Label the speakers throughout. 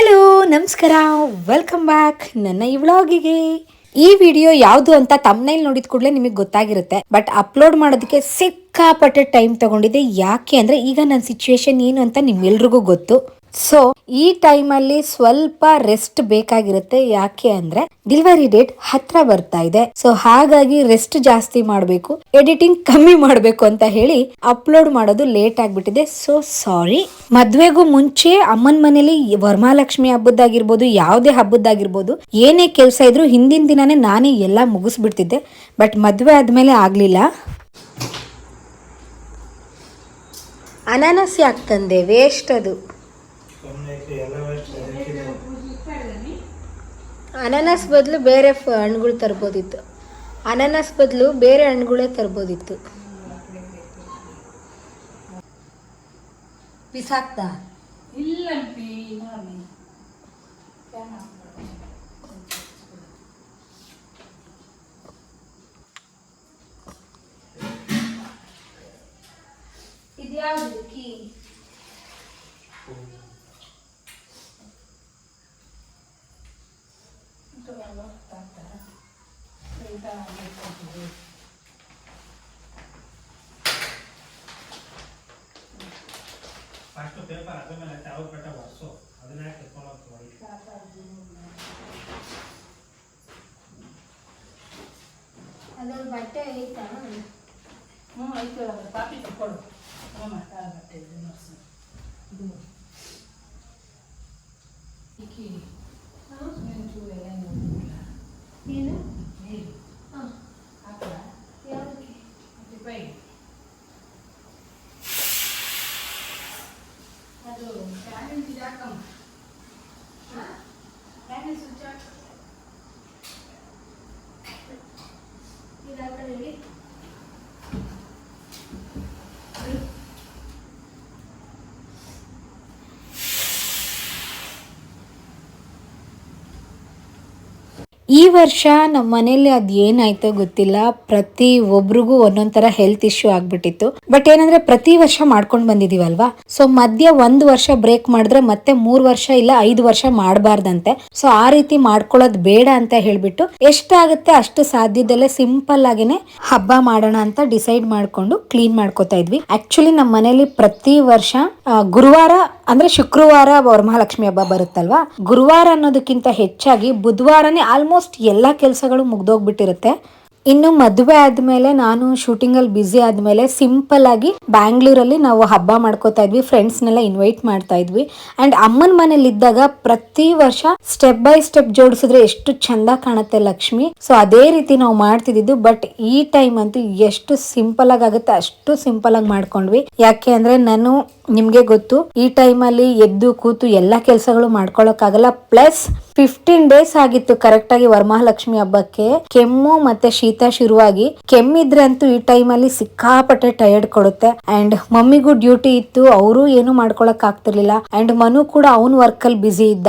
Speaker 1: Hello ನಮಸ್ಕಾರ. Welcome back ನನ್ನ ಈ ವ್ಲಾಗಿಗೆ ಈ ವಿಡಿಯೋ ಯಾವುದು ಅಂತ ತಮ್ನೈಲ್ ನೋಡಿದ ಕೂಡಲೇ ನಿಮಗೆ ಗೊತ್ತಾಗಿರುತ್ತೆ. ಬಟ್ ಅಪ್ಲೋಡ್ ಮಾಡೋದಕ್ಕೆ ಸಿಕ್ಕಾಪಟ್ಟೆ ಟೈಮ್ ತಗೊಂಡಿದೆ ಯಾಕೆ ಅಂದ್ರೆ ಈಗ ನನ್ನ ಸಿಚುವೇಶನ್ ಏನು ಅಂತ ನಿಮ್ಮೆಲ್ರಿಗೂ ಗೊತ್ತು. ಸೊ ಈ ಟೈಮಲ್ಲಿ ಸ್ವಲ್ಪ ರೆಸ್ಟ್ ಬೇಕಾಗಿರುತ್ತೆ. ಯಾಕೆ ಅಂದ್ರೆ ಡೆಲಿವರಿ ಡೇಟ್ ಹತ್ರ ಬರ್ತಾ ಇದೆ. ಸೊ ಹಾಗಾಗಿ ರೆಸ್ಟ್ ಜಾಸ್ತಿ ಮಾಡಬೇಕು. ಎಡಿಟಿಂಗ್ ಕಮ್ಮಿ ಮಾಡಬೇಕು ಅಂತ ಹೇಳಿ ಅಪ್ಲೋಡ್ ಮಾಡೋದು ಲೇಟ್ ಆಗ್ಬಿಟ್ಟಿದೆ. ಸೊ ಸಾರಿ ಮದ್ವೆಗೂ ಮುಂಚೆ ಅಮ್ಮನ ಮನೇಲಿ ವರಮಹಾಲಕ್ಷ್ಮಿ ಹಬ್ಬದ್ದಾಗಿರ್ಬೋದು, ಯಾವುದೇ ಹಬ್ಬದ್ದಾಗಿರ್ಬೋದು, ಏನೇ ಕೆಲಸ ಇದ್ರು ಹಿಂದಿನ ದಿನನೇ ನಾನೇ ಎಲ್ಲ ಮುಗಿಸ್ಬಿಡ್ತಿದ್ದೆ. ಬಟ್ ಮದ್ವೆ ಆದ್ಮೇಲೆ ಆಗ್ಲಿಲ್ಲ. ಅನಾನಸ್ ಯಾಕೆ ತಂದೆ? ವೇಸ್ಟ್ ಅದು. ಅನಾನಸ್ ಬದಲು ಬೇರೆ ಫ- ಹಣ್ಣುಗಳು ತರ್ಬೋದಿತ್ತು. ಅನಾನಸ್ ಬದಲು ಬೇರೆ ಹಣ್ಣುಗಳೇ ತರ್ಬೋದಿತ್ತು. ಬಿಸಾಕ್ತಾ? ಇದ್ಯಾವುದು ಕೀ?
Speaker 2: ಫಸ್ಟ್ ಪೇಪರ್ ಅದ್ರ ಮೇಲೆ ಅವ್ರ ಬೆಟ್ಟ ಬರ್ಸು ಅದನ್ನ ಎತ್ಕೊಳ್ಳೋದು ಹೊಡಿ
Speaker 1: ಅದ್ರಲ್ಲಿ ಬಟ್ಟೆ ಐತಾ
Speaker 3: ಹ್ಞೂ ಐತೆ ಒಳಗೆ ಪಾಪಿ ಕೊಡು ಹ್ಞೂ ಮಾತಾಡ ಬಟ್ಟೆ ಇದೆ ನೋಡ್ಸು. ಇದು ಇಕ್ಕಿ ಮೆಣಸು ಎಲ್ಲ ನೋಡಿಲ್ಲ
Speaker 1: ಏನು
Speaker 3: ನೀರು
Speaker 1: ಹಾಂ
Speaker 3: ಹಾಕಲ್ಲ
Speaker 1: ಯಾವ್ದಕ್ಕೆ
Speaker 3: ರೂಪಾಯಿ ಅದು ಫ್ಯಾನಿನ ಇದು ಹಾಕಮ್ಮ ಹಾಂ ಫ್ಯಾನಿನ ಸ್ವಿಚ್ ಹಾಕು
Speaker 1: ಇದು ಆ ಕಡೆ ಇಡಿ. ಈ ವರ್ಷ ನಮ್ಮ ಮನೇಲಿ ಅದ್ ಏನಾಯ್ತೋ ಗೊತ್ತಿಲ್ಲ. ಪ್ರತಿ ಒಬ್ರಿಗೂ ಒಂದೊಂದ್ ತರ ಹೆಲ್ತ್ ಇಶ್ಯೂ ಆಗ್ಬಿಟ್ಟಿತ್ತು. ಬಟ್ ಏನಂದ್ರೆ ಪ್ರತಿ ವರ್ಷ ಮಾಡ್ಕೊಂಡ್ ಬಂದಿದೀವಲ್ವಾ? ಸೊ ಮಧ್ಯ ಒಂದ್ ವರ್ಷ ಬ್ರೇಕ್ ಮಾಡಿದ್ರೆ ಮತ್ತೆ ಮೂರ್ ವರ್ಷ ಇಲ್ಲ ಐದು ವರ್ಷ ಮಾಡಬಾರ್ದಂತೆ. ಸೊ ಆ ರೀತಿ ಮಾಡ್ಕೊಳ್ಳೋದು ಬೇಡ ಅಂತ ಹೇಳ್ಬಿಟ್ಟು ಎಷ್ಟಾಗುತ್ತೆ ಅಷ್ಟು ಸಾಧ್ಯದಲ್ಲೇ ಸಿಂಪಲ್ ಆಗಿನೇ ಹಬ್ಬ ಮಾಡೋಣ ಅಂತ ಡಿಸೈಡ್ ಮಾಡ್ಕೊಂಡು ಕ್ಲೀನ್ ಮಾಡ್ಕೋತಾ ಇದ್ವಿ. ಆಕ್ಚುಲಿ ನಮ್ಮ ಮನೇಲಿ ಪ್ರತಿ ವರ್ಷ ಗುರುವಾರ ಅಂದ್ರೆ ಶುಕ್ರವಾರ ವರಮಹಾಲಕ್ಷ್ಮಿ ಹಬ್ಬ ಬರುತ್ತಲ್ವಾ? ಗುರುವಾರ ಅನ್ನೋದಕ್ಕಿಂತ ಹೆಚ್ಚಾಗಿ ಬುಧವಾರನೇ ಆಲ್ಮೋಸ್ಟ್ ಎಲ್ಲಾ ಕೆಲಸಗಳು ಮುಗ್ದೋಗ್ಬಿಟ್ಟಿರುತ್ತೆ. ಇನ್ನು ಮದುವೆ ಆದ್ಮೇಲೆ ನಾನು ಶೂಟಿಂಗಲ್ಲಿ ಬ್ಯುಸಿ ಆದ್ಮೇಲೆ ಸಿಂಪಲ್ ಆಗಿ ಬ್ಯಾಂಗ್ಳೂರಲ್ಲಿ ನಾವು ಹಬ್ಬ ಮಾಡ್ಕೋತಾ ಇದ್ವಿ, ಫ್ರೆಂಡ್ಸ್ನೆಲ್ಲ ಇನ್ವೈಟ್ ಮಾಡ್ತಾ ಇದ್ವಿ. ಅಂಡ್ ಅಮ್ಮನ ಮನೇಲಿ ಇದ್ದಾಗ ಪ್ರತಿ ವರ್ಷ ಸ್ಟೆಪ್ ಬೈ ಸ್ಟೆಪ್ ಜೋಡಿಸಿದ್ರೆ ಎಷ್ಟು ಚಂದ ಕಾಣುತ್ತೆ ಲಕ್ಷ್ಮಿ. ಸೊ ಅದೇ ರೀತಿ ನಾವು ಮಾಡ್ತಿದ್ದು ಬಟ್ ಈ ಟೈಮ್ ಅಂತೂ ಎಷ್ಟು ಸಿಂಪಲ್ ಆಗಿ ಆಗುತ್ತೆ ಅಷ್ಟು ಸಿಂಪಲ್ ಆಗಿ ಮಾಡ್ಕೊಂಡ್ವಿ. ಯಾಕೆ ಅಂದ್ರೆ ನಾನು, ನಿಮ್ಗೆ ಗೊತ್ತು, ಈ ಟೈಮಲ್ಲಿ ಎದ್ದು ಕೂತು ಎಲ್ಲಾ ಕೆಲಸಗಳು ಮಾಡ್ಕೊಳ್ಳೋಕ್ಕಾಗಲ್ಲ ಪ್ಲಸ್ ಫಿಫ್ಟೀನ್ ಡೇಸ್ ಆಗಿತ್ತು ಕರೆಕ್ಟ್ ಆಗಿ ವರಮಹಾಲಕ್ಷ್ಮಿ ಹಬ್ಬಕ್ಕೆ. ಕೆಮ್ಮು ಮತ್ತೆ ಶೀತ ಶುರುವಾಗಿ. ಕೆಮ್ಮಿದ್ರೆ ಅಂತೂ ಈ ಅಲ್ಲಿ ಸಿಕ್ಕಾಪಟ್ಟೆ ಟಯರ್ಡ್ ಕೊಡುತ್ತೆ. ಅಂಡ್ ಮಮ್ಮಿಗೂ ಡ್ಯೂಟಿ ಇತ್ತು, ಅವರು ಏನು ಮಾಡ್ಕೊಳಕ್ ಆಗ್ತಿರ್ಲಿಲ್ಲ ಅಂಡ್ ಮನು ಕೂಡ ಅವನ್ ವರ್ಕ್ ಅಲ್ಲಿ ಬ್ಯುಸಿ ಇದ್ದ.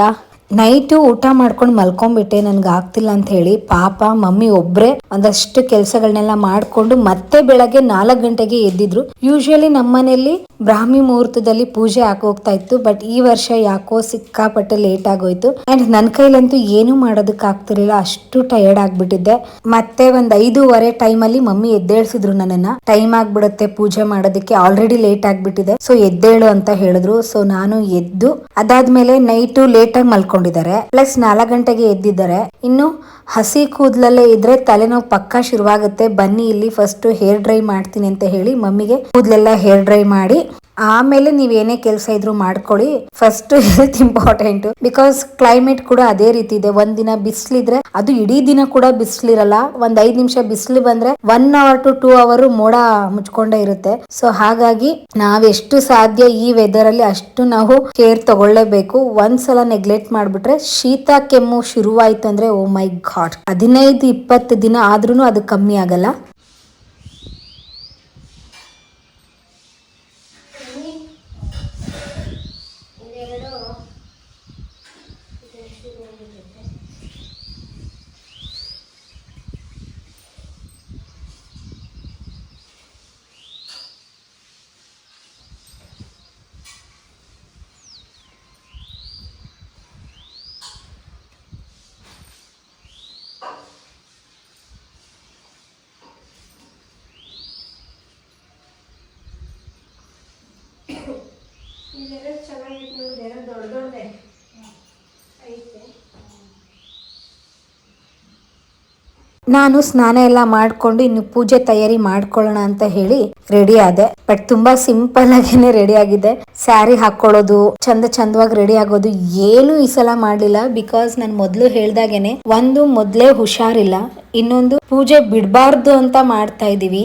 Speaker 1: ನೈಟು ಊಟ ಮಾಡ್ಕೊಂಡು ಮಲ್ಕೊಂಡ್ಬಿಟ್ಟೆ ನನ್ಗೆ ಆಗ್ತಿಲ್ಲ ಅಂತ ಹೇಳಿ ಪಾಪ ಮಮ್ಮಿ ಒಬ್ರೆ ಒಂದಷ್ಟು ಕೆಲಸಗಳನ್ನೆಲ್ಲ ಮಾಡ್ಕೊಂಡು ಮತ್ತೆ ಬೆಳಗ್ಗೆ ನಾಲ್ಕು ಗಂಟೆಗೆ ಎದ್ದಿದ್ರು. ಯೂಶಲಿ ನಮ್ಮನೆಯಲ್ಲಿ ಬ್ರಾಹ್ಮಿ ಮುಹೂರ್ತದಲ್ಲಿ ಪೂಜೆ ಹಾಕೋಗ್ತಾ ಇತ್ತು ಬಟ್ ಈ ವರ್ಷ ಯಾಕೋ ಸಿಕ್ಕಾಪಟ್ಟೆ ಲೇಟ್ ಆಗೋಯ್ತು. ಅಂಡ್ ನನ್ನ ಕೈಲಂತೂ ಏನು ಮಾಡೋದಕ್ಕೆ ಆಗ್ತಿರ್ಲಿಲ್ಲ, ಅಷ್ಟು ಟಯರ್ಡ್ ಆಗ್ಬಿಟ್ಟಿದ್ದೆ. ಮತ್ತೆ ಒಂದ್ ಐದೂವರೆ ಟೈಮಲ್ಲಿ ಮಮ್ಮಿ ಎದ್ದೇಳ್ಸಿದ್ರು ನನ್ನನ್ನ. ಟೈಮ್ ಆಗ್ಬಿಡುತ್ತೆ ಪೂಜೆ ಮಾಡೋದಕ್ಕೆ ಆಲ್ರೆಡಿ ಲೇಟ್ ಆಗ್ಬಿಟ್ಟಿದೆ. ಸೊ ಎದ್ದೇಳು ಅಂತ ಹೇಳಿದ್ರು. ಸೊ ನಾನು ಎದ್ದು ಅದಾದ್ಮೇಲೆ ನೈಟು ಲೇಟ್ ಆಗಿ ಮಲ್ಕೊಂಡಿದ್ದಾರೆ ಪ್ಲಸ್ ನಾಲ್ಕು ಗಂಟೆಗೆ ಎದ್ದಿದ್ದಾರೆ. ಇನ್ನು ಹಸಿ ಕೂದಲಲ್ಲೇ ಇದ್ರೆ ತಲೆನೋವು ಪಕ್ಕ ಶುರುವಾಗುತ್ತೆ. ಬನ್ನಿ ಇಲ್ಲಿ ಫಸ್ಟ್ ಹೇರ್ ಡ್ರೈ ಮಾಡ್ತೀನಿ ಅಂತ ಹೇಳಿ ಮಮ್ಮಿಗೆ ಕೂದಲೆಲ್ಲ ಹೇರ್ ಡ್ರೈ ಮಾಡಿ ಆಮೇಲೆ ನೀವ್ ಏನೇ ಕೆಲಸ ಇದ್ರೂ ಮಾಡ್ಕೊಳ್ಳಿ. First health important because climate ಕೂಡ ಅದೇ ರೀತಿ ಇದೆ. ಒಂದ್ ದಿನ ಬಿಸಿಲಿದ್ರೆ, ಅದು ಇಡೀ ದಿನ ಕೂಡ ಬಿಸಿಲಿರಲ್ಲ. ಒಂದ್ ಐದ್ ನಿಮಿಷ ಬಿಸಿಲು ಬಂದ್ರೆ one hour to two hour ಮೋಡ ಮುಚ್ಕೊಂಡೇ ಇರುತ್ತೆ. ಸೊ ಹಾಗಾಗಿ ನಾವ್ ಎಷ್ಟು ಸಾಧ್ಯ ಈ ವೆದರ್ ಅಲ್ಲಿ ಅಷ್ಟು ನಾವು ಕೇರ್ ತಗೊಳ್ಳೇಬೇಕು. ಒಂದ್ಸಲ ನೆಗ್ಲೆಕ್ಟ್ ಮಾಡ್ಬಿಟ್ರೆ ಶೀತ ಕೆಮ್ಮು ಶುರುವಾಯ್ತು ಅಂದ್ರೆ ಓ ಮೈ ಘಾಟ್ ಹದಿನೈದು, ಇಪ್ಪತ್ತು ದಿನ ಆದ್ರೂ ಅದು ಕಮ್ಮಿ ಆಗಲ್ಲ. ನಾನು ಸ್ನಾನ ಎಲ್ಲ ಮಾಡ್ಕೊಂಡು ಇನ್ನು ಪೂಜೆ ತಯಾರಿ ಮಾಡ್ಕೊಳ್ಳೋಣ ಅಂತ ಹೇಳಿ ರೆಡಿ ಆದೆ. ಬಟ್ ತುಂಬಾ ಸಿಂಪಲ್ ಆಗೇನೆ ರೆಡಿ ಆಗಿದೆ. ಸ್ಯಾರಿ ಹಾಕೊಳ್ಳೋದು, ಚಂದ ಚಂದವಾಗಿ ರೆಡಿ ಆಗೋದು ಏನು ಈ ಸಲ ಮಾಡ್ಲಿಲ್ಲ ಬಿಕಾಸ್ ನಾನು ಮೊದ್ಲು ಹೇಳ್ದಾಗೇನೆ, ಒಂದು ಮೊದ್ಲೇ ಹುಷಾರಿಲ್ಲ. ಇನ್ನೊಂದು ಪೂಜೆ ಬಿಡಬಾರ್ದು ಅಂತ ಮಾಡ್ತಾ ಇದೀವಿ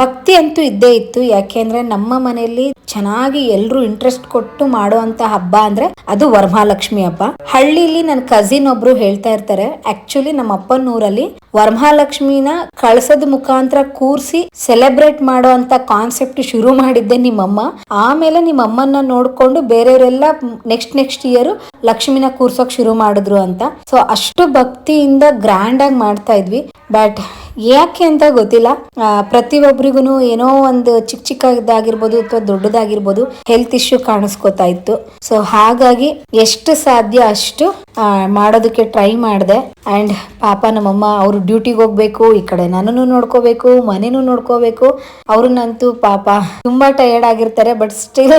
Speaker 1: ಭಕ್ತಿ ಅಂತೂ ಇದ್ದೇ ಇತ್ತು. ಯಾಕೆಂದ್ರೆ ನಮ್ಮ ಮನೆಯಲ್ಲಿ ಚೆನ್ನಾಗಿ ಎಲ್ರು ಇಂಟ್ರೆಸ್ಟ್ ಕೊಟ್ಟು ಮಾಡುವಂತ ಹಬ್ಬ ಅಂದ್ರೆ ಅದು ವರಮಹಾಲಕ್ಷ್ಮಿ ಹಬ್ಬ. ಹಳ್ಳಿಲಿ ನನ್ನ ಕಸಿನ್ ಒಬ್ರು ಹೇಳ್ತಾ ಇರ್ತಾರೆ ಆಕ್ಚುಲಿ ನಮ್ಮ ಅಪ್ಪನ ಊರಲ್ಲಿ ವರಮಹಾಲಕ್ಷ್ಮಿನ ಕಳಸದ ಮುಖಾಂತರ ಕೂರ್ಸಿ ಸೆಲೆಬ್ರೇಟ್ ಮಾಡೋ ಅಂತ ಕಾನ್ಸೆಪ್ಟ್ ಶುರು ಮಾಡಿದ್ದೆ ನಿಮ್ಮಮ್ಮ. ಆಮೇಲೆ ನಿಮ್ಮಮ್ಮನ್ನ ನೋಡ್ಕೊಂಡು ಬೇರೆಯವರೆಲ್ಲ ನೆಕ್ಸ್ಟ್ ನೆಕ್ಸ್ಟ್ ಇಯರ್ ಲಕ್ಷ್ಮಿನ ಕೂರ್ಸೋಕ್ ಶುರು ಮಾಡಿದ್ರು ಅಂತ. ಸೊ ಅಷ್ಟು ಭಕ್ತಿಯಿಂದ ಗ್ರ್ಯಾಂಡ್ ಆಗಿ ಮಾಡ್ತಾ ಇದ್ವಿ. ಬಟ್ ಯಾಕೆ ಅಂತ ಗೊತ್ತಿಲ್ಲ. ಆ, ಪ್ರತಿಯೊಬ್ಬರಿಗೂ ಏನೋ ಒಂದು ಚಿಕ್ಕ ಚಿಕ್ಕದಾಗಿರ್ಬೋದು ಅಥವಾ ದೊಡ್ಡದಾಗಿರ್ಬೋದು ಹೆಲ್ತ್ ಇಶ್ಯೂ ಕಾಣಿಸ್ಕೊತಾ ಇತ್ತು. ಸೊ ಹಾಗಾಗಿ ಎಷ್ಟು ಸಾಧ್ಯ ಅಷ್ಟು ಮಾಡೋದಕ್ಕೆ ಟ್ರೈ ಮಾಡಿದೆ. ಅಂಡ್ ಪಾಪ ನಮ್ಮಮ್ಮ ಅವರು ಡ್ಯೂಟಿಗೆ ಹೋಗ್ಬೇಕು ಈ ಕಡೆ ನನ್ನನ್ನು ನೋಡ್ಕೋಬೇಕು ಮನೆನೂ ನೋಡ್ಕೋಬೇಕು. ಅವ್ರನ್ನಂತೂ ಪಾಪ ತುಂಬಾ ಟಯರ್ಡ್ ಆಗಿರ್ತಾರೆ ಬಟ್ ಸ್ಟಿಲ್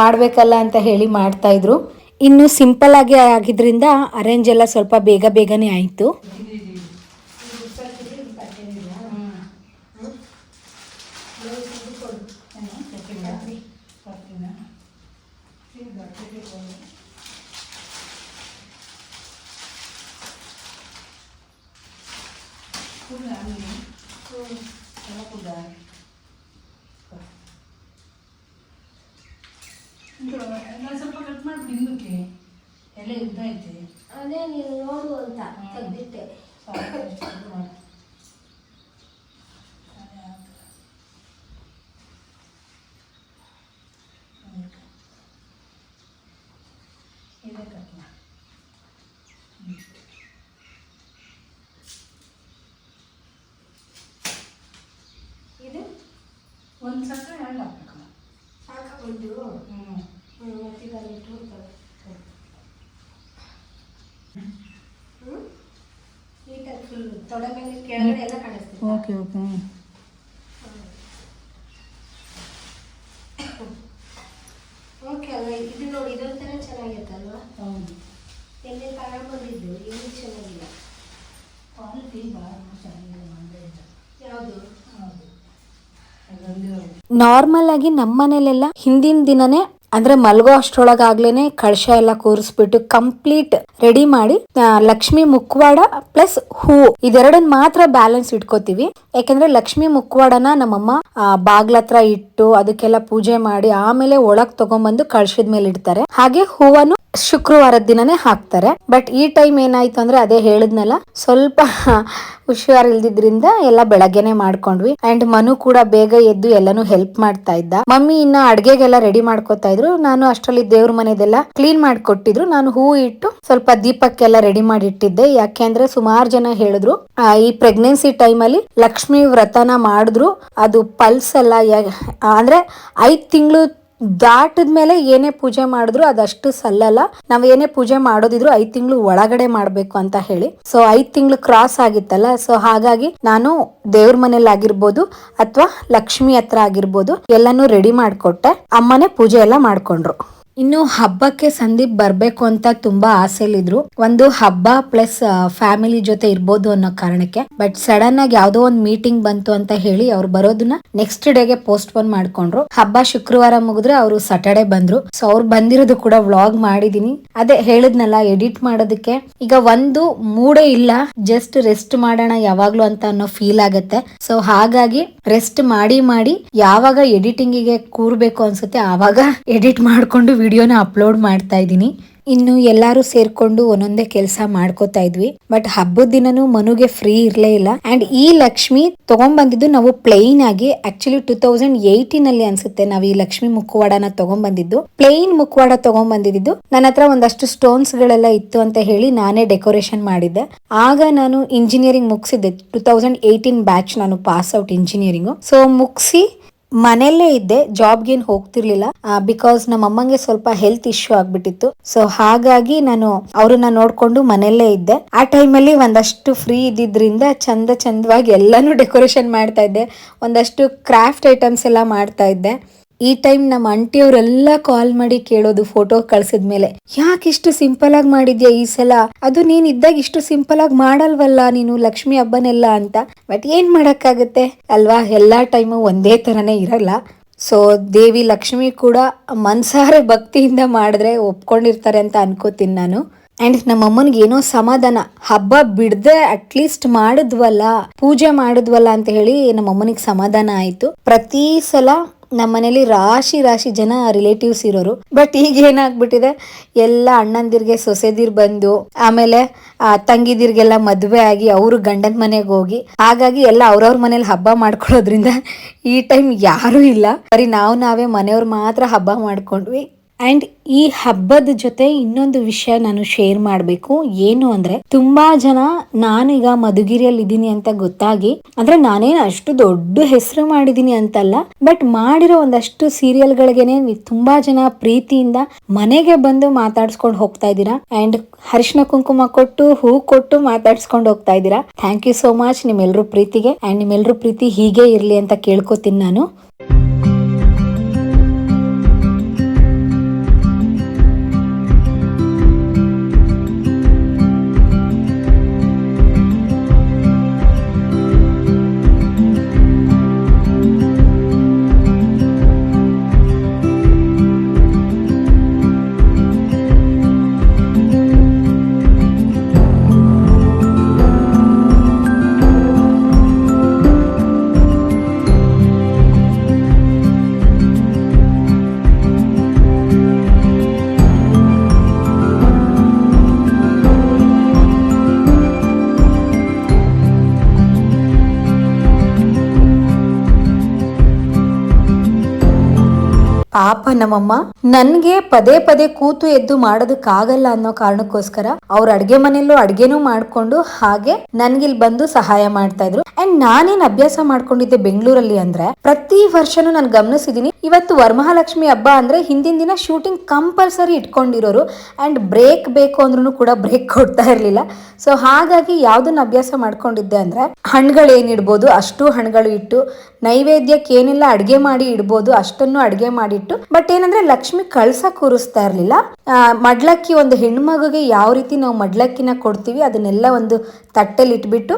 Speaker 1: ಮಾಡ್ಬೇಕಲ್ಲ ಅಂತ ಹೇಳಿ ಮಾಡ್ತಾ ಇದ್ರು. ಇನ್ನು ಸಿಂಪಲ್ ಆಗಿ ಆಗಿದ್ರಿಂದ ಅರೇಂಜ್ ಎಲ್ಲ ಸ್ವಲ್ಪ ಬೇಗ ಬೇಗನೆ ಆಯ್ತು.
Speaker 3: ಸ್ವಲ್ಪ ಕಟ್ ಮಾಡ್ಬಿಡಿ ಹಿಂದಕ್ಕೆ ಎಲೆ ಉದ್ದ ಐತೆ
Speaker 1: ಅದೇ ನೀನು ನೋಡು ಅಂತ ತೆಗೆದಿಟ್ಟೆ
Speaker 3: ಸಾಕು, ಅಷ್ಟು ಇದು ಮಾಡು. ಅದೇ ಆಯ್ತು. ಅದಕ್ಕೆ. ಇದೇ ಕಟ್ ಮಾಡು.
Speaker 1: ಇದು
Speaker 3: ಒಂದು ಸಕ್ಕರೆ ಎರಡು ಹಾಕ್ಬೇಕು
Speaker 1: ಸಾಕಾಗೊಂಡು
Speaker 3: ಹ್ಞೂ
Speaker 1: ಮತ್ತಿಟ್ಟು ನೀಟಾಗಿ ಫುಲ್ ತೊಡೆ ಮೇಲೆ ಕೆಳಗಡೆ ಎಲ್ಲ ಕಾಣಿಸ್ತಿದೆ
Speaker 3: ಓಕೆ ಓಕೆ
Speaker 1: ಅಲ್ಲ ಇದು ನೋಡಿ ಇದೊಂಥರ ಚೆನ್ನಾಗಿತ್ತಲ್ವಾ
Speaker 3: ಹೌದು
Speaker 1: ಎಲ್ಲಿ ತಗೊಂಡ್ಬಂದಿದ್ದು ಏನು ಚೆನ್ನಾಗಿಲ್ಲ
Speaker 3: ಕ್ವಾಲಿಟಿ ಭಾಳ ಚೆನ್ನಾಗಿದೆ ಮಂಡ್ಯ
Speaker 1: ಯಾವುದು
Speaker 3: ಹೌದು ಅದೊಂದು
Speaker 1: ನಾರ್ಮಲ್ ಆಗಿ ನಮ್ಮ ಮನೇಲೆಲ್ಲ ಹಿಂದಿನ ದಿನನೇ ಅಂದ್ರೆ ಮಲ್ಗೋ ಅಷ್ಟ್ರೊಳಗಾಗ್ಲೇನೆ ಕಳಶ ಎಲ್ಲ ಕೂರಿಸ್ಬಿಟ್ಟು ಕಂಪ್ಲೀಟ್ ರೆಡಿ ಮಾಡಿ ಲಕ್ಷ್ಮಿ ಮುಖವಾಡ ಪ್ಲಸ್ ಹೂ ಇದೆರಡನ್ನ ಮಾತ್ರ ಬ್ಯಾಲೆನ್ಸ್ ಇಟ್ಕೋತೀವಿ. ಯಾಕಂದ್ರೆ ಲಕ್ಷ್ಮಿ ಮುಖವಾಡನ ನಮ್ಮಮ್ಮ ಬಾಗ್ಲತ್ರ ಇಟ್ಟು ಅದಕ್ಕೆಲ್ಲ ಪೂಜೆ ಮಾಡಿ ಆಮೇಲೆ ಒಳಗ್ ತಗೊಂಡ್ಬಂದು ಕಳ್ಸಿದ ಮೇಲೆ ಇಡ್ತಾರೆ. ಹಾಗೆ ಹೂವನ್ನು ಶುಕ್ರವಾರದ ದಿನನೇ ಹಾಕ್ತಾರೆ. ಬಟ್ ಈ ಟೈಮ್ ಏನಾಯ್ತು ಅಂದ್ರೆ ಅದೇ ಹೇಳಿದ್ನಲ್ಲ, ಸ್ವಲ್ಪ ಹುಷಾರ್ ಇಲ್ದಿದ್ರಿಂದ ಎಲ್ಲ ಬೆಳಗ್ಗೆನೆ ಮಾಡ್ಕೊಂಡ್ವಿ. ಅಂಡ್ ಮನು ಕೂಡ ಬೇಗ ಎದ್ದು ಎಲ್ಲಾನು ಹೆಲ್ಪ್ ಮಾಡ್ತಾ ಇದ್ದ. ಮಮ್ಮಿ ಇನ್ನ ಅಡ್ಗೆಗೆಲ್ಲ ರೆಡಿ ಮಾಡ್ಕೋತಾ ಇದ್ರು. ನಾನು ಅಷ್ಟರಲ್ಲಿ ದೇವ್ರ ಮನೆದೆಲ್ಲ ಕ್ಲೀನ್ ಮಾಡ್ಕೊಟ್ಟಿದ್ರು. ನಾನು ಹೂ ಇಟ್ಟು ಸ್ವಲ್ಪ ದೀಪಕ್ಕೆಲ್ಲ ರೆಡಿ ಮಾಡಿ ಇಟ್ಟಿದ್ದೆ ಯಾಕೆಂದ್ರೆ ಸುಮಾರು ಜನ ಹೇಳಿದ್ರು ಈ ಪ್ರೆಗ್ನೆನ್ಸಿ ಟೈಮಲ್ಲಿ ಲಕ್ಷ್ಮಿ ವ್ರತನ ಮಾಡಿದ್ರು. ಅದು ಪಲ್ಸ್ ಎಲ್ಲ ಯಾ- ಅಂದ್ರೆ ಐದ್ ತಿಂಗಳು ದಾಟದ್ಮೇಲೆ ಏನೇ ಪೂಜೆ ಮಾಡಿದ್ರು ಅದಷ್ಟು ಸಲ್ಲಲ್ಲ. ನಾವ್ ಏನೇ ಪೂಜೆ ಮಾಡೋದಿದ್ರು ಐದ್ ತಿಂಗಳು ಒಳಗಡೆ ಮಾಡ್ಬೇಕು ಅಂತ ಹೇಳಿ. ಸೊ ಐದ್ ತಿಂಗಳು ಕ್ರಾಸ್ ಆಗಿತ್ತಲ್ಲ. ಸೊ ಹಾಗಾಗಿ ನಾನು ದೇವ್ರ ಮನೇಲಿ ಆಗಿರ್ಬೋದು ಅಥವಾ ಲಕ್ಷ್ಮಿ ಹತ್ರ ಆಗಿರ್ಬೋದು ಎಲ್ಲಾನು ರೆಡಿ ಮಾಡ್ಕೊಟ್ಟೆ. ಅಮ್ಮನೇ ಪೂಜೆ ಎಲ್ಲ ಮಾಡ್ಕೊಂಡ್ರು. ಇನ್ನು ಹಬ್ಬಕ್ಕೆ ಸಂದೀಪ್ ಬರ್ಬೇಕು ಅಂತ ತುಂಬಾ ಆಸೆಲಿದ್ರು ಒಂದು ಹಬ್ಬ ಪ್ಲಸ್ ಫ್ಯಾಮಿಲಿ ಜೊತೆ ಇರ್ಬೋದು ಅನ್ನೋ ಕಾರಣಕ್ಕೆ. ಬಟ್ ಸಡನ್ ಆಗಿ ಯಾವ್ದೋ ಒಂದು ಮೀಟಿಂಗ್ ಬಂತು ಅಂತ ಹೇಳಿ ಅವ್ರು ಬರೋದನ್ನ ನೆಕ್ಸ್ಟ್ ಡೇಗೆ ಪೋಸ್ಟ್ ಪೋನ್ ಮಾಡ್ಕೊಂಡ್ರು. ಹಬ್ಬ ಶುಕ್ರವಾರ ಮುಗಿದ್ರೆ ಅವರು ಸಟರ್ಡೆ ಬಂದ್ರು. ಸೊ ಅವ್ರು ಬಂದಿರೋದು ಕೂಡ ವ್ಲಾಗ್ ಮಾಡಿದೀನಿ. ಅದೇ ಹೇಳಿದ್ನಲ್ಲ, ಎಡಿಟ್ ಮಾಡೋದಕ್ಕೆ. ಈಗ ಒಂದು ಮೂಡೇ ಇಲ್ಲ. ಜಸ್ಟ್ ರೆಸ್ಟ್ ಮಾಡೋಣ ಯಾವಾಗ್ಲೂ ಅಂತ ಅನ್ನೋ ಫೀಲ್ ಆಗತ್ತೆ. ಸೊ ಹಾಗಾಗಿ ರೆಸ್ಟ್ ಮಾಡಿ ಮಾಡಿ ಯಾವಾಗ ಎಡಿಟಿಂಗಿಗೆ ಕೂರ್ಬೇಕು ಅನ್ಸುತ್ತೆ ಆವಾಗ ಎಡಿಟ್ ಮಾಡ್ಕೊಂಡು ವಿಡಿಯೋನ ಅಪ್ಲೋಡ್ ಮಾಡ್ತಾ ಇದ್ದೀನಿ. ಇನ್ನು ಎಲ್ಲಾರು ಸೇರ್ಕೊಂಡು ಒಂದೊಂದೇ ಕೆಲಸ ಮಾಡ್ಕೋತಾ ಇದ್ವಿ. ಬಟ್ ಹಬ್ಬದ ದಿನನು ಮನುಗೆ ಫ್ರೀ ಇರಲೇ ಇಲ್ಲ. ಅಂಡ್ ಈ ಲಕ್ಷ್ಮಿ ತಗೊಂಡ್ಬಂದಿದ್ದು ನಾವು ಪ್ಲೈನ್ ಆಗಿ ಆಕ್ಚುಲಿ ಟೂ ತೌಸಂಡ್ ಏಯ್ಟೀನ್ ಅಲ್ಲಿ ಅನ್ಸುತ್ತೆ ನಾವು ಈ ಲಕ್ಷ್ಮಿ ಮುಖವಾಡನ ತಗೊಂಡ್ಬಂದಿದ್ದು ಪ್ಲೇನ್ ಮುಖವಾಡ ತಗೊಂಡ್ಬಂದಿದ್ದು ನನ್ನ ಹತ್ರ ಒಂದಷ್ಟು ಸ್ಟೋನ್ಸ್ ಗಳೆಲ್ಲ ಇತ್ತು ಅಂತ ಹೇಳಿ ನಾನೇ ಡೆಕೋರೇಷನ್ ಮಾಡಿದ್ದೆ. ಆಗ ನಾನು ಇಂಜಿನಿಯರಿಂಗ್ ಮುಗಿಸಿದ್ದೆ. ಟೂ ತೌಸಂಡ್ ಏಯ್ಟೀನ್ ಬ್ಯಾಚ್ ನಾನು ಪಾಸ್ ಔಟ್ ಇಂಜಿನಿಯರಿಂಗ್ ಸೊ ಮುಗಿಸಿ ಮನೆಯಲ್ಲೇ ಇದ್ದೆ ಜಾಬ್ಗೇನು ಹೋಗ್ತಿರ್ಲಿಲ್ಲ. ಬಿಕಾಸ್ ನಮ್ಮ ಅಮ್ಮಂಗೆ ಸ್ವಲ್ಪ ಹೆಲ್ತ್ ಇಶ್ಯೂ ಆಗ್ಬಿಟ್ಟಿತ್ತು. ಸೊ ಹಾಗಾಗಿ ನಾನು ಅವ್ರನ್ನ ನೋಡ್ಕೊಂಡು ಮನೆಯಲ್ಲೇ ಇದ್ದೆ. ಆ ಟೈಮಲ್ಲಿ ಒಂದಷ್ಟು ಫ್ರೀ ಇದ್ದಿದ್ರಿಂದ ಚಂದ ಚಂದವಾಗಿ ಎಲ್ಲಾನು ಡೆಕೋರೇಷನ್ ಮಾಡ್ತಾ ಇದ್ದೆ. ಒಂದಷ್ಟು ಕ್ರಾಫ್ಟ್ ಐಟಮ್ಸ್ ಎಲ್ಲ ಮಾಡ್ತಾ ಇದ್ದೆ. ಈ ಟೈಮ್ ನಮ್ಮ ಅಂಟಿಯವರೆಲ್ಲ ಕಾಲ್ ಮಾಡಿ ಕೇಳೋದು ಫೋಟೋ ಕಳ್ಸಿದ್ಮೇಲೆ. ಯಾಕೆ ಇಷ್ಟು ಸಿಂಪಲ್ ಆಗಿ ಮಾಡಿದ್ಯಾ ಈ ಸಲ? ಅದು ನೀನ್ ಇದ್ದಾಗ ಇಷ್ಟು ಸಿಂಪಲ್ ಆಗಿ ಮಾಡಲ್ವಲ್ಲ ನೀನು ಲಕ್ಷ್ಮಿ ಹಬ್ಬನೆಲ್ಲ ಅಂತ. ಬಟ್ ಏನ್ ಮಾಡಕ್ಕಾಗತ್ತೆ? ಅಲ್ವಾ? ಎಲ್ಲಾ ಟೈಮು ಒಂದೇ ತರನೇ ಇರಲ್ಲ. ಸೊ ದೇವಿ ಲಕ್ಷ್ಮಿ ಕೂಡ ಮನ್ಸಾರೆ ಭಕ್ತಿಯಿಂದ ಮಾಡಿದ್ರೆ ಒಪ್ಕೊಂಡಿರ್ತಾರೆ ಅಂತ ಅನ್ಕೋತೀನಿ ನಾನು. ಅಂಡ್ ನಮ್ಮ ಅಮ್ಮನಿಗೆ ಏನೋ ಸಮಾಧಾನ. ಹಬ್ಬ ಬಿಡದೆ ಅಟ್ಲೀಸ್ಟ್ ಮಾಡಿದ್ವಲ್ಲ, ಪೂಜೆ ಮಾಡಿದ್ವಲ್ಲ ಅಂತ ಹೇಳಿ ನಮ್ಮಮ್ಮನಿಗೆ ಸಮಾಧಾನ ಆಯ್ತು. ಪ್ರತಿ ಸಲ ನಮ್ಮ ಮನೇಲಿ ರಾಶಿ ರಾಶಿ ಜನ ರಿಲೇಟಿವ್ಸ್ ಇರೋರು. ಬಟ್ ಈಗ ಏನಾಗ್ಬಿಟ್ಟಿದೆ? ಎಲ್ಲ ಅಣ್ಣಂದಿರ್ಗೆ ಸೊಸೆದಿರ್ ಬಂದು ಆಮೇಲೆ ಆ, ತಂಗಿದಿರ್ಗೆಲ್ಲ ಮದುವೆ ಆಗಿ ಅವರು ಗಂಡನ ಮನೆಗೆ ಹೋಗಿ ಹಾಗಾಗಿ ಎಲ್ಲ ಅವ್ರವ್ರ ಮನೇಲಿ ಹಬ್ಬ ಮಾಡ್ಕೊಳ್ಳೋದ್ರಿಂದ ಈ ಟೈಮ್ ಯಾರೂ ಇಲ್ಲ. ಬರೀ ನಾವು ನಾವೇ ಮನೆಯವ್ರು ಮಾತ್ರ ಹಬ್ಬ ಮಾಡ್ಕೊಂಡ್ವಿ. ಅಂಡ್ ಈ ಹಬ್ಬದ ಜೊತೆ ಇನ್ನೊಂದು ವಿಷಯ ನಾನು ಶೇರ್ ಮಾಡಬೇಕು. ಏನು ಅಂದ್ರೆ, ತುಂಬಾ ಜನ ನಾನೀಗ ಮಧುಗಿರಿಯಲ್ಲಿ ಇದ್ದೀನಿ ಅಂತ ಗೊತ್ತಾಗಿ, ಅಂದ್ರೆ ನಾನೇನು ಅಷ್ಟು ದೊಡ್ಡ ಹೆಸರು ಮಾಡಿದೀನಿ ಅಂತಲ್ಲ ಬಟ್ ಮಾಡಿರೋ ಒಂದಷ್ಟು ಸೀರಿಯಲ್ಗಳಿಗೆನೆ ನೀವು ತುಂಬಾ ಜನ ಪ್ರೀತಿಯಿಂದ ಮನೆಗೆ ಬಂದು ಮಾತಾಡ್ಸ್ಕೊಂಡು ಹೋಗ್ತಾ ಇದ್ದೀರಾ? ಅಂಡ್ ಅರಿಶಿನ ಕುಂಕುಮ ಕೊಟ್ಟು, ಹೂ ಕೊಟ್ಟು ಮಾತಾಡ್ಸ್ಕೊಂಡು ಹೋಗ್ತಾ ಇದ್ದೀರಾ? ಥ್ಯಾಂಕ್ ಯು ಸೋ ಮಚ್ ನಿಮ್ಮೆಲ್ಲರೂ ಪ್ರೀತಿಗೆ ಅಂಡ್ ನಿಮ್ಮೆಲ್ಲರೂ ಪ್ರೀತಿ ಹೀಗೆ ಇರ್ಲಿ ಅಂತ ಕೇಳ್ಕೊತೀನಿ ನಾನು. up ನಮ್ಮಮ್ಮ, ನನ್ಗೆ ಪದೇ ಪದೇ ಕೂತು ಎದ್ದು ಮಾಡೋದಕ್ಕಾಗಲ್ಲ ಅನ್ನೋ ಕಾರಣಕ್ಕೋಸ್ಕರ ಅವ್ರ ಅಡ್ಗೆ ಮನೆಯಲ್ಲೂ ಅಡ್ಗೆನೂ ಮಾಡ್ಕೊಂಡು ಹಾಗೆ ನನ್ಗಿಲ್ ಬಂದು ಸಹಾಯ ಮಾಡ್ತಾ ಇದ್ರು. ಅಂಡ್ ನಾನೇನ್ ಅಭ್ಯಾಸ ಮಾಡ್ಕೊಂಡಿದ್ದೆ ಬೆಂಗಳೂರಲ್ಲಿ ಅಂದ್ರೆ, ಪ್ರತಿ ವರ್ಷನೂ ನಾನು ಗಮನಿಸಿದೀನಿ, ಇವತ್ತು ವರಮಹಾಲಕ್ಷ್ಮಿ ಹಬ್ಬ ಅಂದ್ರೆ ಹಿಂದಿನ ದಿನ ಶೂಟಿಂಗ್ ಕಂಪಲ್ಸರಿ ಇಟ್ಕೊಂಡಿರೋರು ಅಂಡ್ ಬ್ರೇಕ್ ಬೇಕು ಅಂದ್ರೂ ಕೂಡ ಬ್ರೇಕ್ ಕೊಡ್ತಾ ಇರ್ಲಿಲ್ಲ. ಸೊ ಹಾಗಾಗಿ ಯಾವ್ದನ್ನ ಅಭ್ಯಾಸ ಮಾಡ್ಕೊಂಡಿದ್ದೆ ಅಂದ್ರೆ ಹಣ್ಣುಗಳು ಏನಿಡ್ಬೋದು ಅಷ್ಟು ಹಣ್ಣುಗಳು ಇಟ್ಟು, ನೈವೇದ್ಯಕ್ಕೆ ಏನೆಲ್ಲ ಅಡ್ಗೆ ಮಾಡಿ ಇಡ್ಬೋದು, ಅಷ್ಟನ್ನು ಅಡ್ಗೆ ಮಾಡಿಟ್ಟು ಬಟ್ ಏನಂದ್ರೆ ಲಕ್ಷ್ಮಿ ಕಳ್ಸ ಕೂರಿಸ್ತಾ ಇರ್ಲಿಲ್ಲ. ಮಡ್ಲಕ್ಕಿ ಒಂದು ಹೆಣ್ಮಗುಗೆ ಯಾವ ರೀತಿ ನಾವು ಮಡ್ಲಕ್ಕಿನ ಕೊಡ್ತೀವಿ ಅದನ್ನೆಲ್ಲ ಒಂದು ತಟ್ಟೆಲಿ ಇಟ್ಬಿಟ್ಟು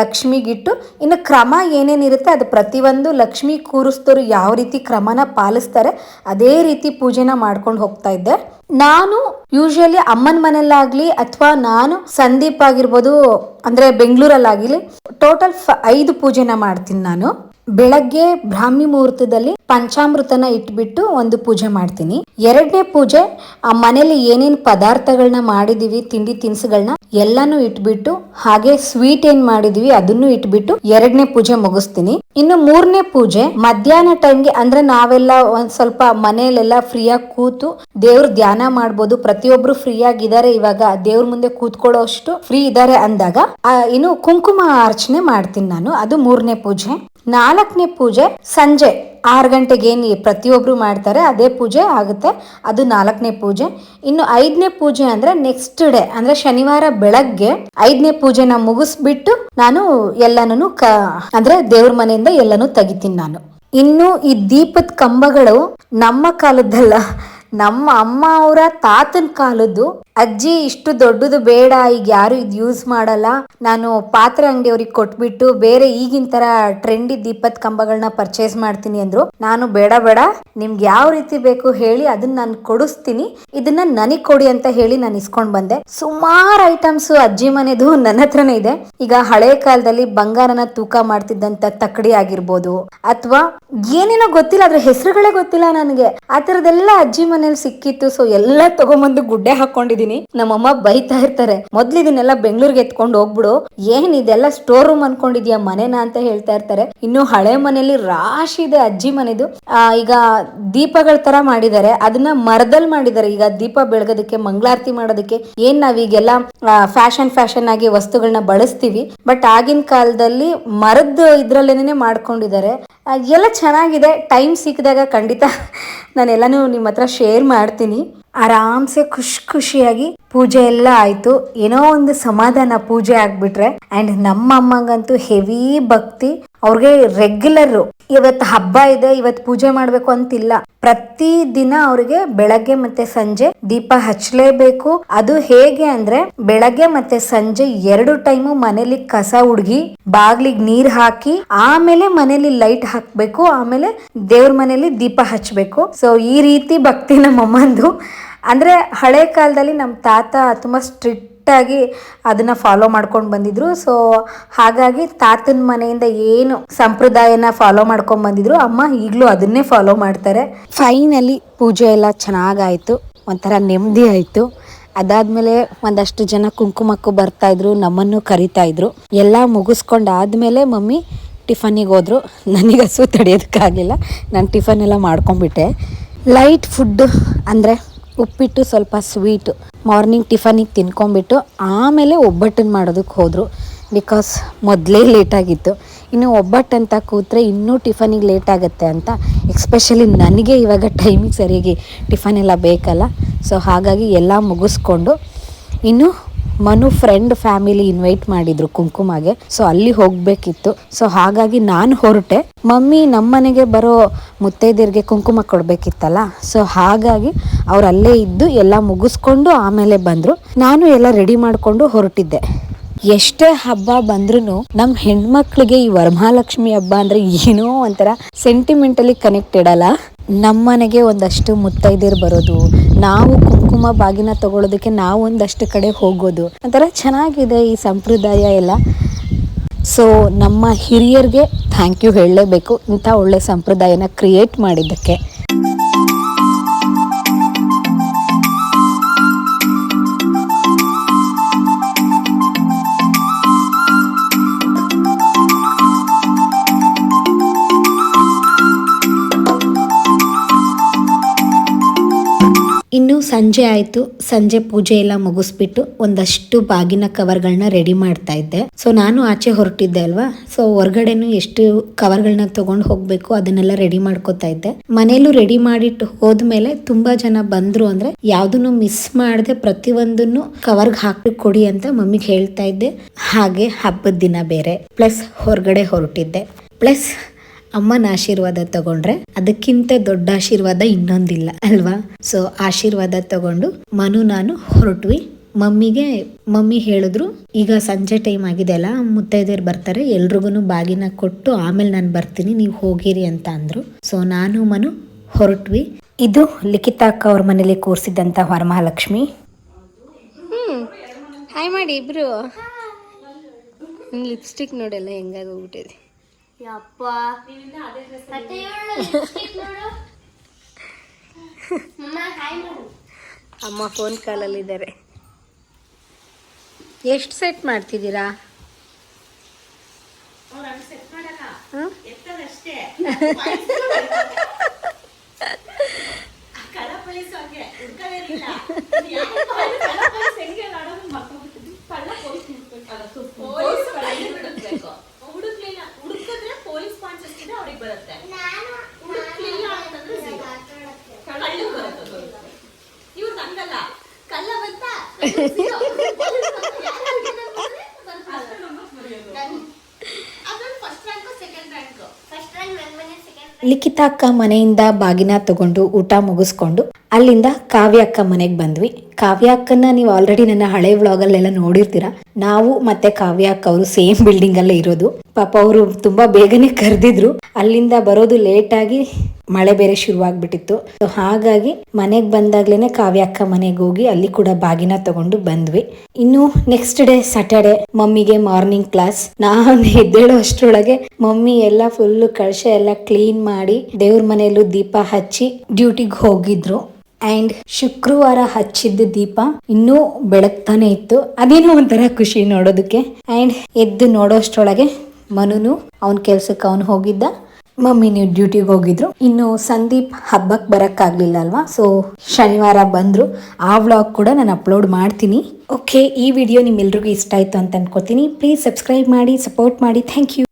Speaker 1: ಲಕ್ಷ್ಮಿಗಿಟ್ಟು ಇನ್ನು ಕ್ರಮ ಏನೇನಿರುತ್ತೆ ಅದು ಪ್ರತಿಯೊಂದು ಲಕ್ಷ್ಮಿ ಕೂರಿಸಿದವರು ಯಾವ ರೀತಿ ಕ್ರಮನ ಪಾಲಿಸ್ತಾರೆ ಅದೇ ರೀತಿ ಪೂಜೆನ ಮಾಡ್ಕೊಂಡು ಹೋಗ್ತಾ ಇದ್ದೆ. ನಾನು ಯೂಶಲಿ ಅಮ್ಮನ ಮನೆಯಲ್ಲಾಗಲಿ ಅಥವಾ ನಾನು ಸಂದೀಪ್ ಆಗಿರ್ಬೋದು ಅಂದ್ರೆ ಬೆಂಗಳೂರಲ್ಲಾಗಲಿ ಟೋಟಲ್ ಐದು ಪೂಜೆನ ಮಾಡ್ತೀನಿ ನಾನು. ಬೆಳಗ್ಗೆ ಬ್ರಾಹ್ಮಿ ಮುಹೂರ್ತದಲ್ಲಿ ಪಂಚಾಮೃತನ ಇಟ್ಬಿಟ್ಟು ಒಂದು ಪೂಜೆ ಮಾಡ್ತೀನಿ. ಎರಡನೇ ಪೂಜೆ, ಆ ಮನೇಲಿ ಏನೇನ್ ಪದಾರ್ಥಗಳನ್ನ ಮಾಡಿದೀವಿ, ತಿಂಡಿ ತಿನಿಸುಗಳನ್ನ ಎಲ್ಲಾನು ಇಟ್ಬಿಟ್ಟು, ಹಾಗೆ ಸ್ವೀಟ್ ಏನ್ ಮಾಡಿದೀವಿ ಅದನ್ನು ಇಟ್ಬಿಟ್ಟು ಎರಡನೇ ಪೂಜೆ ಮುಗಿಸ್ತೀನಿ. ಇನ್ನು ಮೂರನೇ ಪೂಜೆ, ಮಧ್ಯಾಹ್ನ ಟೈಮ್ಗೆ ಅಂದ್ರೆ ನಾವೆಲ್ಲ ಒಂದ್ ಸ್ವಲ್ಪ ಮನೆಯಲ್ಲೆಲ್ಲ ಫ್ರೀಯಾಗಿ ಕೂತು ದೇವ್ರ ಧ್ಯಾನ ಮಾಡ್ಬೋದು. ಪ್ರತಿಯೊಬ್ರು ಫ್ರೀ ಆಗಿದ್ದಾರೆ ಇವಾಗ, ದೇವ್ರ ಮುಂದೆ ಕೂತ್ಕೊಳ್ಳೋ ಅಷ್ಟು ಫ್ರೀ ಇದ್ದಾರೆ ಅಂದಾಗ ಇನ್ನು ಕುಂಕುಮ ಅರ್ಚನೆ ಮಾಡ್ತೀನಿ ನಾನು. ಅದು ಮೂರನೇ ಪೂಜೆ. ನಾಲ್ಕನೇ ಪೂಜೆ ಸಂಜೆ ಆರು ಗಂಟೆಗೆ ಏನು ಪ್ರತಿಯೊಬ್ರು ಮಾಡ್ತಾರೆ, ಅದೇ ಪೂಜೆ ಆಗುತ್ತೆ. ಅದು ನಾಲ್ಕನೇ ಪೂಜೆ. ಇನ್ನು ಐದನೇ ಪೂಜೆ ಅಂದ್ರೆ ನೆಕ್ಸ್ಟ್ ಡೇ ಅಂದ್ರೆ ಶನಿವಾರ ಬೆಳಗ್ಗೆ ಐದನೇ ಪೂಜೆನ ಮುಗಿಸ್ಬಿಟ್ಟು ನಾನು ಎಲ್ಲನೂ ಕ, ಅಂದ್ರೆ ದೇವ್ರ ಮನೆಯಿಂದ ಎಲ್ಲನೂ ತೆಗಿತೀನಿ ನಾನು. ಇನ್ನು ಈ ದೀಪದ ಕಂಬಗಳು ನಮ್ಮ ಕಾಲದ್ದಲ್ಲ, ನಮ್ಮ ಅಮ್ಮ ಅವರ ತಾತನ ಕಾಲದ್ದು ಅಜ್ಜಿ, ಇಷ್ಟು ದೊಡ್ಡದು ಬೇಡ, ಈಗ ಯಾರು ಇದು ಯೂಸ್ ಮಾಡಲ್ಲ. ನಾನು ಪಾತ್ರೆ ಅಂಗಡಿಯವ್ರಿಗೆ ಕೊಟ್ಬಿಟ್ಟು ಬೇರೆ ಈಗಿನ ತರ ಟ್ರೆಂಡಿ ದೀಪದ ಕಂಬಗಳನ್ನ ಪರ್ಚೇಸ್ ಮಾಡ್ತೀನಿ ಅಂದ್ರು. ನಾನು ಬೇಡ ಬೇಡ. ನಿಮ್ಗೆ ಯಾವ ರೀತಿ ಬೇಕು ಹೇಳಿ ಅದನ್ನ ನಾನು ಕೊಡಿಸ್ತೀನಿ. ಇದನ್ನ ನನಗ್ ಕೊಡಿ ಅಂತ ಹೇಳಿ ನಾನು ಇಸ್ಕೊಂಡ್ ಬಂದೆ. ಸುಮಾರು ಐಟಮ್ಸ್ ಅಜ್ಜಿ ಮನೆದು ನನ್ನ ಹತ್ರನೇ ಇದೆ. ಈಗ ಹಳೆ ಕಾಲದಲ್ಲಿ ಬಂಗಾರನ ತೂಕ ಮಾಡ್ತಿದ್ದಂತ ತಕ್ಕಡಿ ಆಗಿರ್ಬೋದು, ಅಥವಾ ಏನೇನೋ ಗೊತ್ತಿಲ್ಲ, ಅದ್ರ ಹೆಸರುಗಳೇ ಗೊತ್ತಿಲ್ಲ ನನಗೆ. ಆ ತರದೆಲ್ಲ ಅಜ್ಜಿ ಮನೇಲಿ ಸಿಕ್ಕಿತ್ತು. ಸೊ ಎಲ್ಲ ತಗೊಂಬಂದು ಗುಡ್ಡೆ ಹಾಕೊಂಡಿದೀನಿ ನಮ್ಮಮ್ಮ ಬೈತಾ ಇರ್ತಾರೆ. ಮೊದ್ಲು ಇದನ್ನೆಲ್ಲ ಬೆಂಗಳೂರಿಗೆ ಎತ್ಕೊಂಡು ಹೋಗ್ಬಿಡು. ಏನ್ ಇದೆಲ್ಲ ಸ್ಟೋರ್ ರೂಮ್ ಅನ್ಕೊಂಡಿದ್ಯಾ? ಮನೆನಾ ಅಂತ ಹೇಳ್ತಾ ಇರ್ತಾರೆ. ಇನ್ನು ಹಳೆ ಮನೆಯಲ್ಲಿ ರಾಶಿ ಇದೆ ಅಜ್ಜಿ ಮನೆದು. ಈಗ ದೀಪಗಳ ತರ ಮಾಡಿದ್ದಾರೆ. ಅದನ್ನ ಮರದಲ್ಲಿ ಮಾಡಿದ್ದಾರೆ. ಈಗ ದೀಪ ಬೆಳಗೋದಕ್ಕೆ, ಮಂಗಳಾರತಿ ಮಾಡೋದಕ್ಕೆ. ಏನ್ ನಾವೀಗೆಲ್ಲ ಫ್ಯಾಷನ್ ಫ್ಯಾಷನ್ ಆಗಿ ವಸ್ತುಗಳನ್ನ ಬಳಸ್ತೀವಿ. ಬಟ್ ಆಗಿನ ಕಾಲದಲ್ಲಿ ಮರದ ಇದ್ರಲ್ಲೇನೆ ಮಾಡ್ಕೊಂಡಿದ್ದಾರೆ. ಎಲ್ಲ ಚೆನ್ನಾಗಿದೆ. ಟೈಮ್ ಸಿಕ್ಕಿದಾಗ ಖಂಡಿತ ನಾನೆಲ್ಲಾನು ನಿಮ್ಮ ಹತ್ರ ಶೇರ್ ಮಾಡ್ತೀನಿ. ಆರಾಮ್ಸೆ ಖುಷಿ ಖುಷಿಯಾಗಿ ಪೂಜೆ ಎಲ್ಲ ಆಯ್ತು. ಏನೋ ಒಂದು ಸಮಾಧಾನ ಪೂಜೆ ಆಗ್ಬಿಟ್ರೆ ಅಂಡ್ ನಮ್ಮ ಅಮ್ಮಂಗಂತೂ ಹೆವಿ ಭಕ್ತಿ. ಅವ್ರಿಗೆ ರೆಗ್ಯುಲರ್ ಇವತ್ತು ಹಬ್ಬ ಇದೆ, ಇವತ್ತು ಪೂಜೆ ಮಾಡ್ಬೇಕು ಅಂತಿಲ್ಲ. ಪ್ರತಿ ದಿನ ಅವ್ರಿಗೆ ಬೆಳಗ್ಗೆ ಮತ್ತೆ ಸಂಜೆ ದೀಪ ಹಚ್ಚಲೇಬೇಕು. ಅದು ಹೇಗೆ ಅಂದ್ರೆ, ಬೆಳಗ್ಗೆ ಮತ್ತೆ ಸಂಜೆ ಎರಡು ಟೈಮು ಮನೇಲಿ ಕಸ ಹುಡ್ಗಿ ಬಾಗ್ಲಿಗ್ ನೀರ್ ಹಾಕಿ, ಆಮೇಲೆ ಮನೇಲಿ ಲೈಟ್ ಹಾಕ್ಬೇಕು, ಆಮೇಲೆ ದೇವ್ರ ಮನೇಲಿ ದೀಪ ಹಚ್ಬೇಕು. ಸೊ ಈ ರೀತಿ ಭಕ್ತಿ ನಮ್ಮ ಅಮ್ಮಂದು ಅಂದ್ರೆ ಹಳೆ ಕಾಲದಲ್ಲಿ ನಮ್ಮ ತಾತ ತುಂಬ ಸ್ಟ್ರಿಕ್ಟ್ ಆಗಿ ಅದನ್ನ ಫಾಲೋ ಮಾಡ್ಕೊಂಡು ಬಂದಿದ್ರು. ಸೊ ಹಾಗಾಗಿ ತಾತನ ಮನೆಯಿಂದ ಏನು ಸಂಪ್ರದಾಯನ ಫಾಲೋ ಮಾಡ್ಕೊಂಡು ಬಂದಿದ್ರು, ಅಮ್ಮ ಈಗಲೂ ಅದನ್ನೇ ಫಾಲೋ ಮಾಡ್ತಾರೆ. ಫೈನಲಿ ಪೂಜೆ ಎಲ್ಲ ಚೆನ್ನಾಗಾಯ್ತು, ಒಂಥರ ನೆಮ್ಮದಿ ಆಯ್ತು. ಅದಾದ್ಮೇಲೆ ಒಂದಷ್ಟು ಜನ ಕುಂಕುಮಕ್ಕೂ ಬರ್ತಾ ಇದ್ರು, ನಮ್ಮನ್ನು ಕರಿತಾ ಇದ್ರು. ಎಲ್ಲ ಮುಗಿಸ್ಕೊಂಡಾದ್ಮೇಲೆ ಮಮ್ಮಿ ಟಿಫನಿಗೆ ಹೋದ್ರು. ನನಗೆ ಹಸು ತಡೆಯೋದಕ್ಕಾಗಲಿಲ್ಲ, ನಾನು ಟಿಫನ್ ಎಲ್ಲ ಮಾಡ್ಕೊಂಡ್ಬಿಟ್ಟೆ. ಲೈಟ್ ಫುಡ್ ಅಂದರೆ ಉಪ್ಪಿಟ್ಟು ಸ್ವಲ್ಪ ಸ್ವೀಟು ಮಾರ್ನಿಂಗ್ ಟಿಫನಿಗೆ ತಿನ್ಕೊಂಬಿಟ್ಟು ಆಮೇಲೆ ಒಬ್ಬಟ್ಟನ್ನು ಮಾಡೋದಕ್ಕೆ ಹೋದರು. ಬಿಕಾಸ್ ಮೊದಲೇ ಲೇಟಾಗಿತ್ತು ಇನ್ನು ಒಬ್ಬಟ್ಟು ಅಂತ ಕೂತ್ರೆ ಇನ್ನೂ ಟಿಫನಿಗೆ ಲೇಟ್ ಆಗುತ್ತೆ ಅಂತ. ಎಕ್ಸ್ಪೆಷಲಿ ನನಗೆ ಇವಾಗ ಟೈಮಿಗೆ ಸರಿಯಾಗಿ ಟಿಫನ್ ಎಲ್ಲ ಬೇಕಲ್ಲ. ಸೊ ಹಾಗಾಗಿ ಎಲ್ಲ ಮುಗಿಸ್ಕೊಂಡು ಇನ್ನು ಮನು ಫ್ರೆಂಡ್ ಫ್ಯಾಮಿಲಿ ಇನ್ವೈಟ್ ಮಾಡಿದ್ರು ಕುಂಕುಮಗೆ. ಸೊ ಅಲ್ಲಿ ಹೋಗ್ಬೇಕಿತ್ತು. ಸೊ ಹಾಗಾಗಿ ನಾನು ಹೊರಟೆ. ಮಮ್ಮಿ ನಮ್ಮನೆಗೆ ಬರೋ ಮುತ್ತೈದೆಯರಿಗೆ ಕುಂಕುಮ ಕೊಡ್ಬೇಕಿತ್ತಲ್ಲ? ಸೊ ಹಾಗಾಗಿ ಅವ್ರು ಅಲ್ಲೇ ಇದ್ದು ಎಲ್ಲ ಮುಗಿಸ್ಕೊಂಡು ಆಮೇಲೆ ಬಂದರು. ನಾನು ಎಲ್ಲ ರೆಡಿ ಮಾಡಿಕೊಂಡು ಹೊರಟಿದ್ದೆ. ಎಷ್ಟೇ ಹಬ್ಬ ಬಂದ್ರೂ ನಮ್ಮ ಹೆಣ್ಮಕ್ಳಿಗೆ ಈ ವರಮಹಾಲಕ್ಷ್ಮಿ ಹಬ್ಬ ಅಂದ್ರೆ ಏನೋ ಒಂಥರ ಸೆಂಟಿಮೆಂಟಲಿ ಕನೆಕ್ಟೆಡ್ ಅಲ್ಲ? ನಮ್ಮನೆಗೆ ಒಂದಷ್ಟು ಮುತ್ತೈದೆಯರು ಬರೋದು, ನಾವು ಕುಂಕುಮ ಬಾಗಿನ ತಗೊಳ್ಳೋದಕ್ಕೆ ನಾವು ಒಂದಷ್ಟು ಕಡೆ ಹೋಗೋದು, ಒಂಥರ ಚೆನ್ನಾಗಿದೆ ಈ ಸಂಪ್ರದಾಯ ಎಲ್ಲ. ಸೊ ನಮ್ಮ ಹಿರಿಯರಿಗೆ ಥ್ಯಾಂಕ್ ಯು ಹೇಳಲೇಬೇಕು ಇಂಥ ಒಳ್ಳೆ ಸಂಪ್ರದಾಯನ ಕ್ರಿಯೇಟ್ ಮಾಡಿದ್ದಕ್ಕೆ. ಇನ್ನು ಸಂಜೆ ಆಯಿತು. ಸಂಜೆ ಪೂಜೆ ಎಲ್ಲ ಮುಗಿಸ್ಬಿಟ್ಟು ಒಂದಷ್ಟು ಬಾಗಿನ ಕವರ್ಗಳನ್ನ ರೆಡಿ ಮಾಡ್ತಾ ಇದ್ದೆ. ಸೊ ನಾನು ಆಚೆ ಹೊರಟಿದ್ದೆ ಅಲ್ವಾ? ಸೊ ಹೊರಗಡೆನು ಎಷ್ಟು ಕವರ್ಗಳನ್ನ ತಗೊಂಡು ಹೋಗ್ಬೇಕು ಅದನ್ನೆಲ್ಲ ರೆಡಿ ಮಾಡ್ಕೋತಾ ಇದ್ದೆ. ಮನೇಲೂ ರೆಡಿ ಮಾಡಿಟ್ಟು ಹೋದ್ಮೇಲೆ ತುಂಬಾ ಜನ ಬಂದ್ರು ಅಂದ್ರೆ ಯಾವ್ದನ್ನು ಮಿಸ್ ಮಾಡದೆ ಪ್ರತಿಯೊಂದನ್ನು ಕವರ್ಗೆ ಹಾಕಿ ಕೊಡಿ ಅಂತ ಮಮ್ಮಿಗೆ ಹೇಳ್ತಾ ಇದ್ದೆ. ಹಾಗೆ ಹಬ್ಬದ ದಿನ ಬೇರೆ. ಪ್ಲಸ್ ಹೊರಗಡೆ ಹೊರಟಿದ್ದೆ. ಪ್ಲಸ್ ಅಮ್ಮನ ಆಶೀರ್ವಾದ ತಗೊಂಡ್ರೆ ಅದಕ್ಕಿಂತ ದೊಡ್ಡ ಆಶೀರ್ವಾದ ಇನ್ನೊಂದಿಲ್ಲ, ಅಲ್ವಾ? ಸೊ ಆಶೀರ್ವಾದ ತಗೊಂಡು ಮನು ನಾನು ಹೊರಟ್ವಿ. ಮಮ್ಮಿಗೆ, ಮಮ್ಮಿ ಹೇಳಿದ್ರು, ಈಗ ಸಂಜೆ ಟೈಮ್ ಆಗಿದೆ ಅಲ್ಲ, ಮುತ್ತೈದೆಯರು ಬರ್ತಾರೆ ಎಲ್ರಿಗೂ ಬಾಗಿನ ಕೊಟ್ಟು ಆಮೇಲೆ ನಾನು ಬರ್ತೀನಿ, ನೀವು ಹೋಗಿರಿ ಅಂತ ಅಂದ್ರು. ಸೊ ನಾನು ಮನು ಹೊರಟ್ವಿ. ಇದು ಲಿಖಿತ ಅಕ್ಕ ಅವ್ರ ಮನೇಲಿ ಕೂರಿಸಿದಂತ ವರಮಹಾಲಕ್ಷ್ಮಿ. ಹಾಯ್ ಮಾಡಿ ಇಬ್ರು. ಲಿಪ್ಸ್ಟಿಕ್ ನೋಡಲ್ಲ ಹೆಂಗಾಗಿ ಹೋಗ್ಬಿಟ್ಟಿದೆ.
Speaker 4: ಯಪ್ಪ. ಮತ್ತೆ
Speaker 1: ಅಮ್ಮ ಫೋನ್ ಕಾಲಲ್ಲಿದ್ದಾರೆ ಎಷ್ಟು ಸೆಟ್ ಮಾಡ್ತಿದ್ದೀರಾ?
Speaker 3: ಬರುತ್ತೆ. ಕಳ್ಳು ಇವ್ರು ಹಂಗಲ್ಲ. ಕಲ್ಲ ಬಂತ ಅದ್ರಲ್ಲಿ first rank second rank
Speaker 4: first rank ನನ್ನ ಸೆಕೆಂಡ್
Speaker 1: ಲಿಖಿತ ಅಕ್ಕ ಮನೆಯಿಂದ ಬಾಗಿನ ತಗೊಂಡು ಊಟ ಮುಗಿಸ್ಕೊಂಡು ಅಲ್ಲಿಂದ ಕಾವ್ಯ ಅಕ್ಕ ಮನೆಗೆ ಬಂದ್ವಿ. ಕಾವ್ಯ ಅಕ್ಕನ ನೀವು ಆಲ್ರೆಡಿ ನನ್ನ ಹಳೆ ವ್ಲಾಗಲ್ಲೆಲ್ಲ ನೋಡಿರ್ತೀರ? ನಾವು ಮತ್ತೆ ಕಾವ್ಯ ಅಕ್ಕ ಅವರು ಸೇಮ್ ಬಿಲ್ಡಿಂಗ್ ಅಲ್ಲೇ ಇರೋದು. ಪಾಪ ಅವರು ತುಂಬಾ ಬೇಗನೆ ಕರೆದಿದ್ರು. ಅಲ್ಲಿಂದ ಬರೋದು ಲೇಟ್ ಆಗಿ ಮಳೆ ಬೇರೆ ಶುರುವಾಗ್ಬಿಟ್ಟಿತ್ತು. ಸೊ ಹಾಗಾಗಿ ಮನೆಗೆ ಬಂದಾಗ್ಲೇನೆ ಕಾವ್ಯಾಕ್ಕ ಮನೆಗೆ ಹೋಗಿ ಅಲ್ಲಿ ಕೂಡ ಬಾಗಿನ ತಗೊಂಡು ಬಂದ್ವಿ. ಇನ್ನು ನೆಕ್ಸ್ಟ್ ಡೇ ಸ್ಯಾಟರ್ಡೆ ಮಮ್ಮಿಗೆ ಮಾರ್ನಿಂಗ್ ಕ್ಲಾಸ್ ನಾನು ಎದ್ದೇಳೋ ಅಷ್ಟರೊಳಗೆ ಮಮ್ಮಿ ಎಲ್ಲ ಫುಲ್ ಕಳಶ ಎಲ್ಲ ಕ್ಲೀನ್ ಮಾಡಿ ದೇವ್ರ ಮನೆಯಲ್ಲೂ ದೀಪ ಹಚ್ಚಿ ಡ್ಯೂಟಿಗೆ ಹೋಗಿದ್ರು. ಅಂಡ್ ಶುಕ್ರವಾರ ಹಚ್ಚಿದ್ದ ದೀಪ ಇನ್ನೂ ಬೆಳಗ್ತಾನೆ ಇತ್ತು. ಅದೇನೋ ಒಂಥರ ಖುಷಿ ನೋಡೋದಕ್ಕೆ. ಅಂಡ್ ಎದ್ದು ನೋಡೋಷ್ಟ್ರೊಳಗೆ ಮನುನು ಅವನ ಕೆಲ್ಸಕ್ಕೆ ಅವನು ಹೋಗಿದ್ದ. ಮಮ್ಮಿ ನೀವು ಡ್ಯೂಟಿಗೆ ಹೋಗಿದ್ರು. ಇನ್ನು ಸಂದೀಪ್ ಹಬ್ಬಕ್ಕೆ ಬರೋಕ್ಕಾಗಲಿಲ್ಲ ಅಲ್ವಾ? ಸೊ ಶನಿವಾರ ಬಂದರು. ಆ ವ್ಲಾಗ್ ಕೂಡ ನಾನು ಅಪ್ಲೋಡ್ ಮಾಡ್ತೀನಿ. ಓಕೆ ಈ ವಿಡಿಯೋ ನಿಮ್ಮೆಲ್ರಿಗೂ ಇಷ್ಟ ಆಯಿತು ಅಂತ ಅನ್ಕೋತೀನಿ. ಪ್ಲೀಸ್ ಸಬ್ಸ್ಕ್ರೈಬ್ ಮಾಡಿ ಸಪೋರ್ಟ್ ಮಾಡಿ. Thank you